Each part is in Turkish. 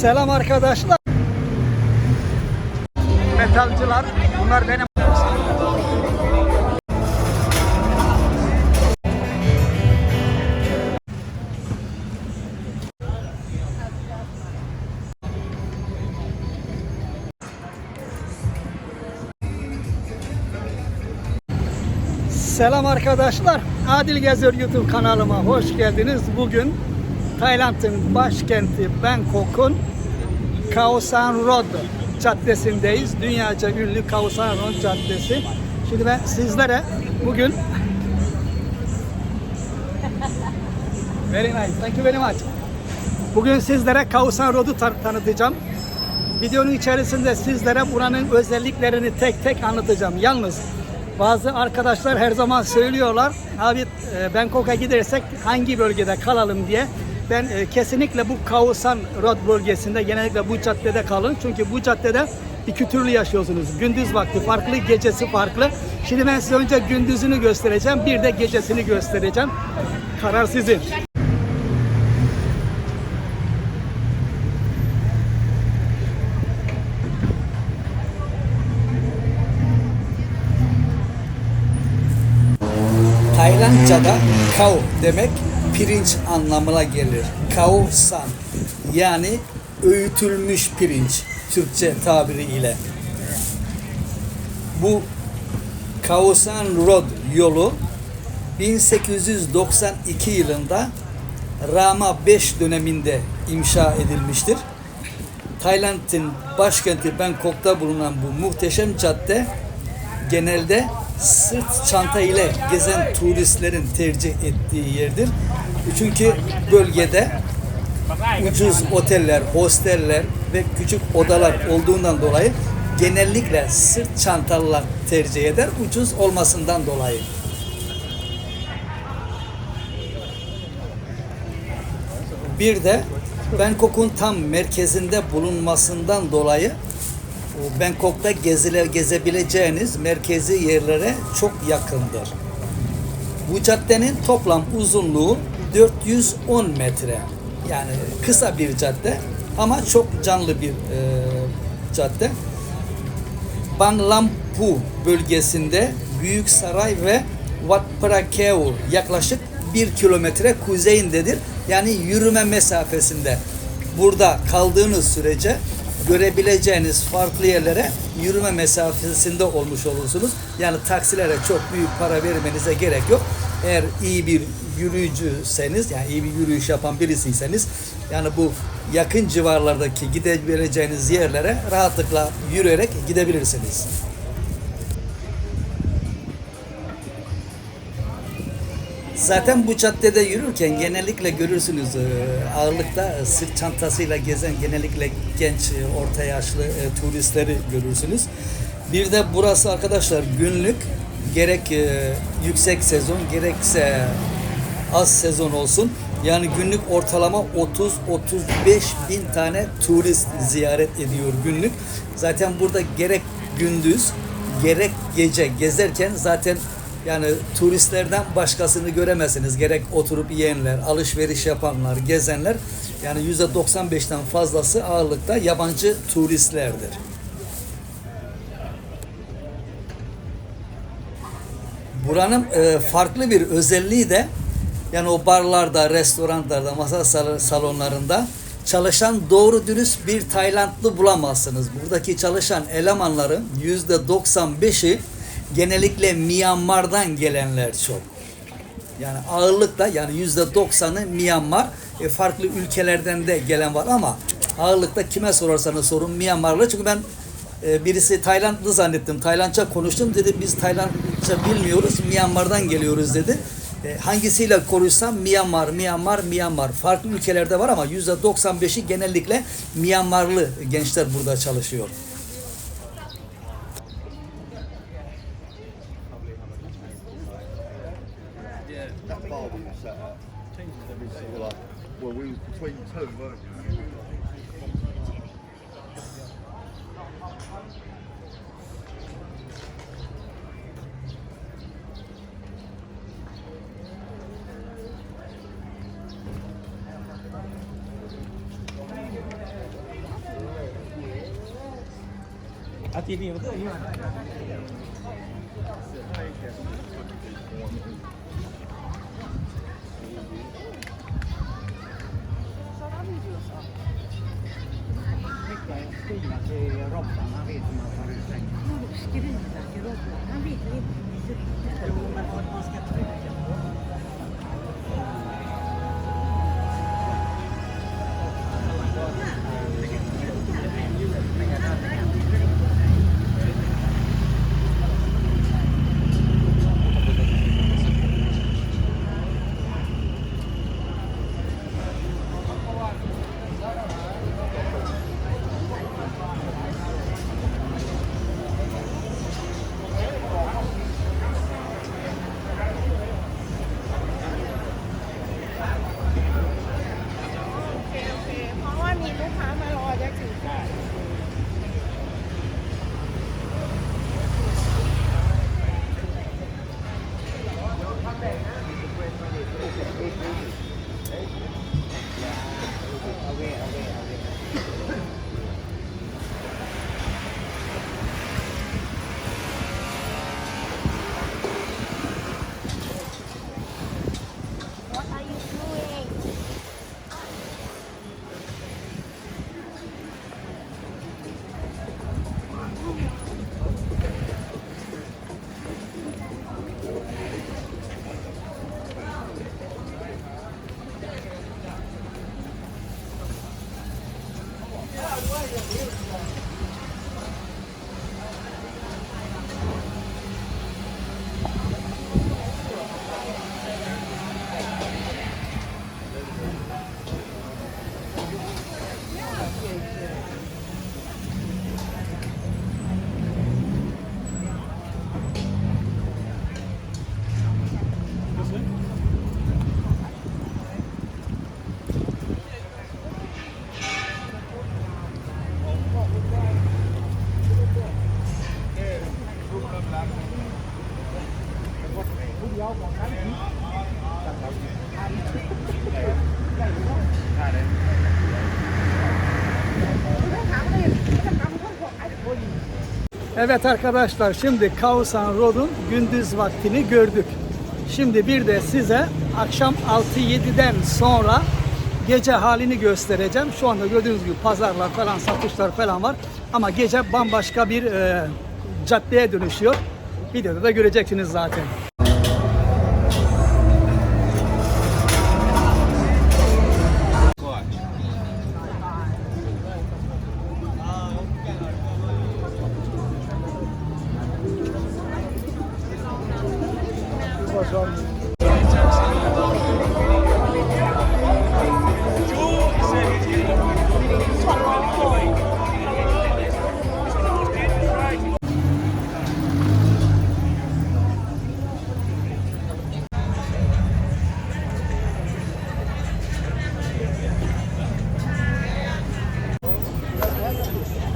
Selam arkadaşlar. Metalcılar, bunlar benim. Selam arkadaşlar. Adil Gezer YouTube kanalıma hoş geldiniz. Bugün Tayland'ın başkenti Bangkok'un Khao San Road caddesindeyiz. Dünyaca ünlü Khao San Road caddesi. Şimdi ben sizlere bugün Very nice. Thank you very much. Bugün sizlere Khao San Road'u tan- tanıtacağım. Videonun içerisinde sizlere buranın özelliklerini tek tek anlatacağım. Yalnız bazı arkadaşlar her zaman söylüyorlar. Abi e, Bangkok'a gidersek hangi bölgede kalalım diye. Ben e, kesinlikle bu Khao San Road bölgesinde genellikle bu caddede kalın. Çünkü bu caddede iki türlü yaşıyorsunuz. Gündüz vakti farklı, gecesi farklı. Şimdi ben size önce gündüzünü göstereceğim. Bir de gecesini göstereceğim. Karar sizin. Taylandca'da kao demek pirinç anlamına gelir. Kao san yani öğütülmüş pirinç Türkçe tabiri ile. Bu Khao San Road yolu 1892 yılında Rama 5 döneminde inşa edilmiştir. Tayland'ın başkenti Bangkok'ta bulunan bu muhteşem cadde genelde sırt çanta ile gezen turistlerin tercih ettiği yerdir. Çünkü bölgede ucuz oteller, hosteller ve küçük odalar olduğundan dolayı genellikle sırt çantalılar tercih eder ucuz olmasından dolayı. Bir de Bangkok'un tam merkezinde bulunmasından dolayı o Bangkok'ta gezile, gezebileceğiniz merkezi yerlere çok yakındır. Bu caddenin toplam uzunluğu 410 metre. Yani kısa bir cadde ama çok canlı bir e, cadde. Banlampu bölgesinde Büyük Saray ve Wat Phra Kew yaklaşık bir kilometre kuzeyindedir. Yani yürüme mesafesinde. Burada kaldığınız sürece görebileceğiniz farklı yerlere yürüme mesafesinde olmuş olursunuz. Yani taksilere çok büyük para vermenize gerek yok. Eğer iyi bir yürüyücüseniz yani iyi bir yürüyüş yapan birisiyseniz yani bu yakın civarlardaki gidebileceğiniz yerlere rahatlıkla yürüyerek gidebilirsiniz. Zaten bu caddede yürürken genellikle görürsünüz e, ağırlıkta sırt çantasıyla gezen genellikle genç e, orta yaşlı e, turistleri görürsünüz. Bir de burası arkadaşlar günlük gerek yüksek sezon gerekse az sezon olsun. Yani günlük ortalama 30-35 bin tane turist ziyaret ediyor günlük. Zaten burada gerek gündüz gerek gece gezerken zaten yani turistlerden başkasını göremezsiniz. Gerek oturup yiyenler, alışveriş yapanlar, gezenler yani %95'ten fazlası ağırlıkta yabancı turistlerdir. Buranın e, farklı bir özelliği de yani o barlarda, restoranlarda, masa sal- salonlarında çalışan doğru dürüst bir Taylandlı bulamazsınız. Buradaki çalışan elemanların yüzde 95'i genellikle Myanmar'dan gelenler çok. Yani ağırlıkta yani yüzde 90'ı Myanmar, e, farklı ülkelerden de gelen var ama ağırlıkta kime sorarsanız sorun Myanmarlı. Çünkü ben e, birisi Taylandlı zannettim. Taylandça konuştum dedi biz Taylandça bilmiyoruz Myanmar'dan geliyoruz dedi. E, hangisiyle konuşsam Myanmar, Myanmar, Myanmar. Farklı ülkelerde var ama yüzde 95'i genellikle Myanmarlı gençler burada çalışıyor. Hadi yedin yedin. Robban, han vet hur man tar ut pengar. Skriver Robban, han vet inte. Jo, men man ska trycka Evet arkadaşlar şimdi Kausan Road'un gündüz vaktini gördük. Şimdi bir de size akşam 6-7'den sonra gece halini göstereceğim. Şu anda gördüğünüz gibi pazarlar falan satışlar falan var. Ama gece bambaşka bir e, caddeye dönüşüyor. Videoda da göreceksiniz zaten.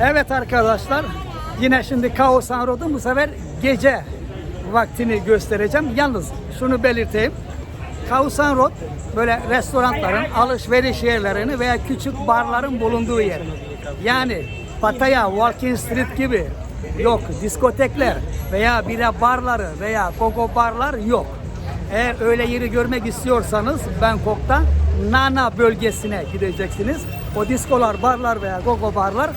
Evet arkadaşlar yine şimdi Kaosan Road'un bu sefer gece vaktini göstereceğim. Yalnız şunu belirteyim. Kaosan Road böyle restoranların, alışveriş yerlerini veya küçük barların bulunduğu yer. Yani Pattaya, Walking Street gibi yok. Diskotekler veya bira barları veya gogo barlar yok. Eğer öyle yeri görmek istiyorsanız Bangkok'ta Nana bölgesine gideceksiniz. O diskolar, barlar veya gogo barlar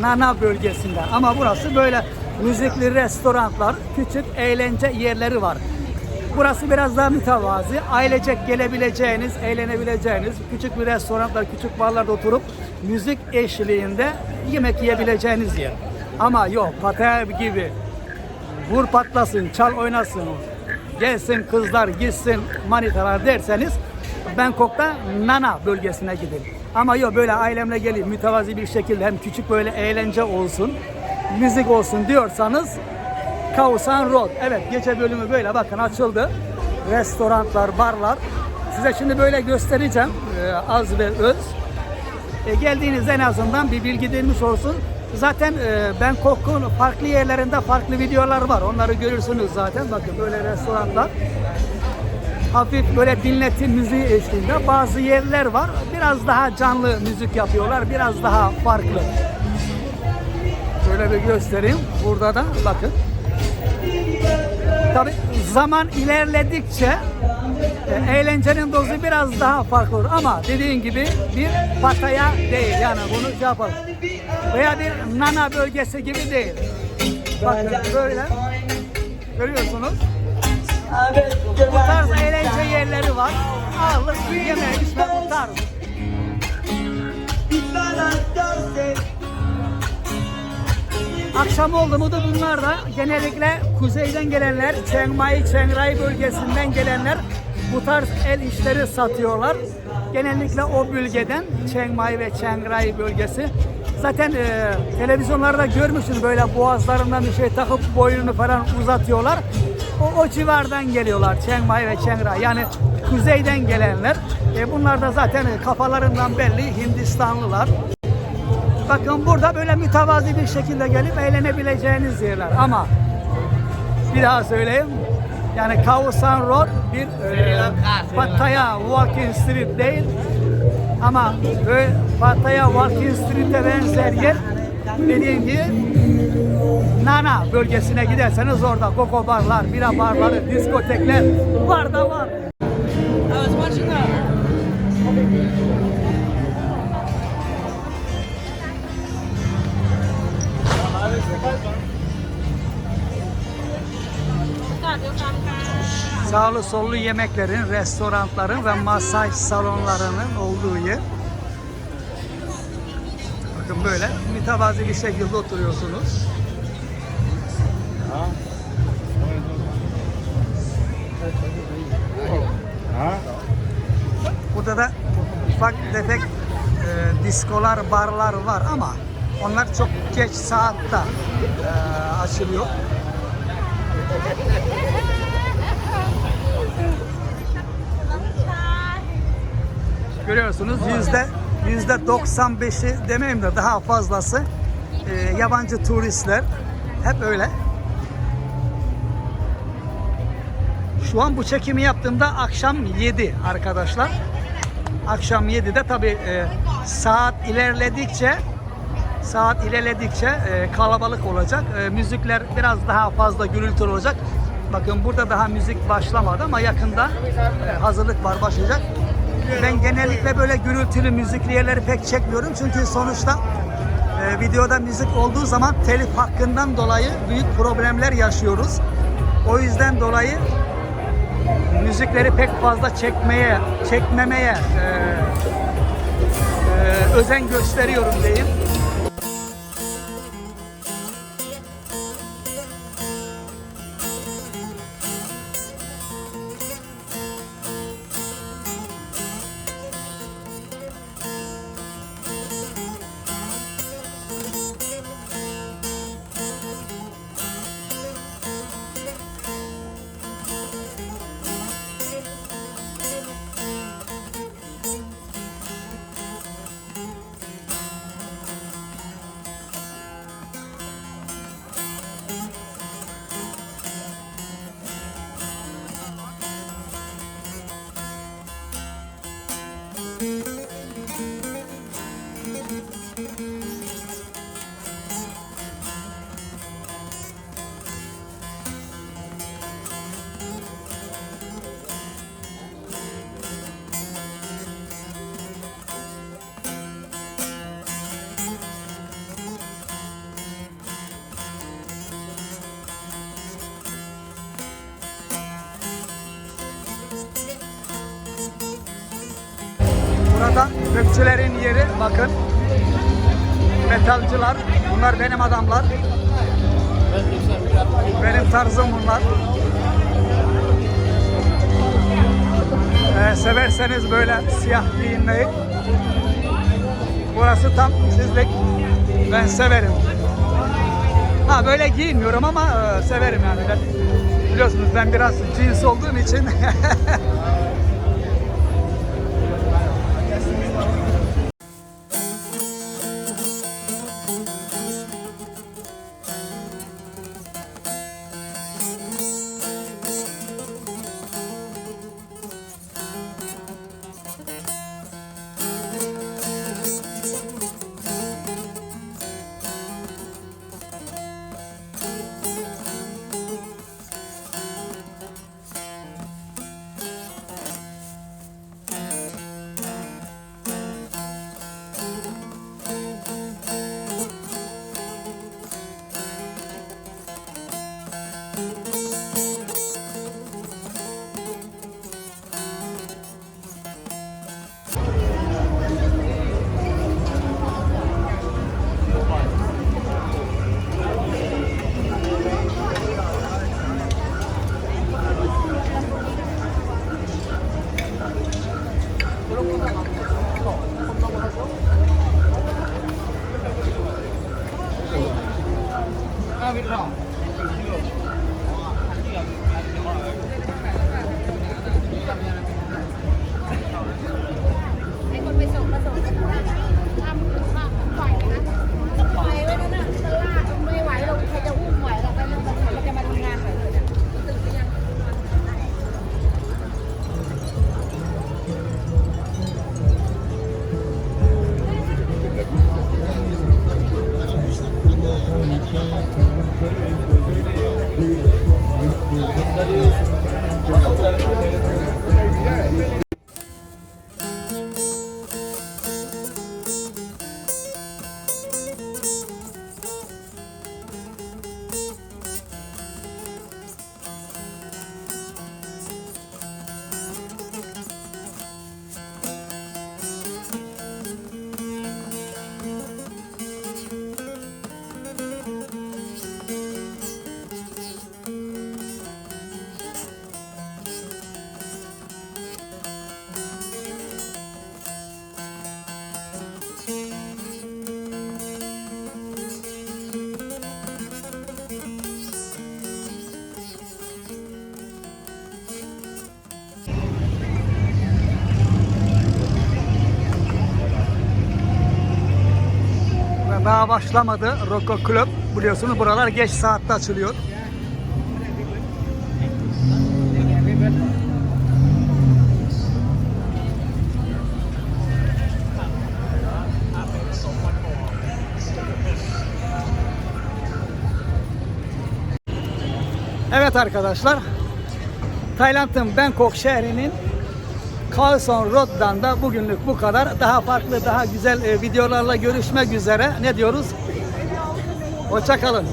Nana bölgesinde. Ama burası böyle müzikli restoranlar, küçük eğlence yerleri var. Burası biraz daha mütevazi. Ailecek gelebileceğiniz, eğlenebileceğiniz küçük bir restoranlar, küçük barlarda oturup müzik eşliğinde yemek yiyebileceğiniz yer. Ama yok Pattaya gibi vur patlasın, çal oynasın, gelsin kızlar gitsin manitalar derseniz Bangkok'ta Nana bölgesine gidin. Ama yok böyle ailemle geleyim mütevazi bir şekilde hem küçük böyle eğlence olsun, müzik olsun diyorsanız Kausan Road. Evet gece bölümü böyle bakın açıldı. Restoranlar, barlar. Size şimdi böyle göstereceğim ee, az ve öz. E, geldiğinizde en azından bir bilgi edilmiş olsun. Zaten e, Bangkok'un farklı yerlerinde farklı videolar var. Onları görürsünüz zaten. Bakın böyle restoranlar. Hafif böyle dinletim müziği eşliğinde bazı yerler var. Biraz daha canlı müzik yapıyorlar. Biraz daha farklı. Şöyle bir göstereyim. Burada da bakın. Tabi zaman ilerledikçe e, eğlencenin dozu biraz daha farklı olur. Ama dediğin gibi bir Pataya değil. Yani bunu şey yapalım. Veya bir Nana bölgesi gibi değil. Bakın böyle. Görüyorsunuz. Bu tarz eğlence yerleri var. Ağırlık yeme içme bu tarz. Akşam oldu mu da bunlar da genellikle kuzeyden gelenler, Chiang Mai, Chiang Rai bölgesinden gelenler bu tarz el işleri satıyorlar. Genellikle o bölgeden Chiang Mai ve Chiang Rai bölgesi. Zaten e, televizyonlarda görmüşsünüz böyle boğazlarından bir şey takıp boynunu falan uzatıyorlar. O, o civardan geliyorlar Chiang Mai ve Chiang Rai. Yani kuzeyden gelenler. E, bunlar da zaten kafalarından belli Hindistanlılar. Bakın burada böyle mütevazi bir şekilde gelip eğlenebileceğiniz yerler ama bir daha söyleyeyim. Yani Khao San Road bir e, Pattaya Walking Street değil ama Pattaya Walking Street'e benzer yer dediğim gibi Nana bölgesine giderseniz orada koko barlar, bira barları, diskotekler var da var. Sağlı sollu yemeklerin, restoranların ve masaj salonlarının olduğu yer. Bakın böyle mütevazi bir şekilde oturuyorsunuz. Burada da ufak tefek e, diskolar, barlar var ama onlar çok geç saatte e, açılıyor. Görüyorsunuz yüzde yüzde 95'i demeyeyim de daha fazlası e, yabancı turistler hep öyle. Şu an bu çekimi yaptığımda akşam 7 arkadaşlar. Akşam 7'de tabi saat ilerledikçe saat ilerledikçe e, kalabalık olacak. E, müzikler biraz daha fazla gürültülü olacak. Bakın burada daha müzik başlamadı ama yakında e, hazırlık var başlayacak. Ben genellikle böyle gürültülü müzikli yerleri pek çekmiyorum çünkü sonuçta e, videoda müzik olduğu zaman telif hakkından dolayı büyük problemler yaşıyoruz. O yüzden dolayı müzikleri pek fazla çekmeye, çekmemeye e, e, özen gösteriyorum diyeyim. Kökçülerin yeri bakın. Metalcılar. Bunlar benim adamlar. Benim tarzım bunlar. Ee, severseniz böyle siyah giyinmeyi. Burası tam sizlik. Ben severim. Ha böyle giyinmiyorum ama e, severim yani. Biliyorsunuz ben biraz cins olduğum için daha başlamadı Rocco Club. Biliyorsunuz buralar geç saatte açılıyor. Evet arkadaşlar, Tayland'ın Bangkok şehrinin Carlson Road'dan bugünlük bu kadar. Daha farklı, daha güzel e, videolarla görüşmek üzere. Ne diyoruz? Hoşçakalın.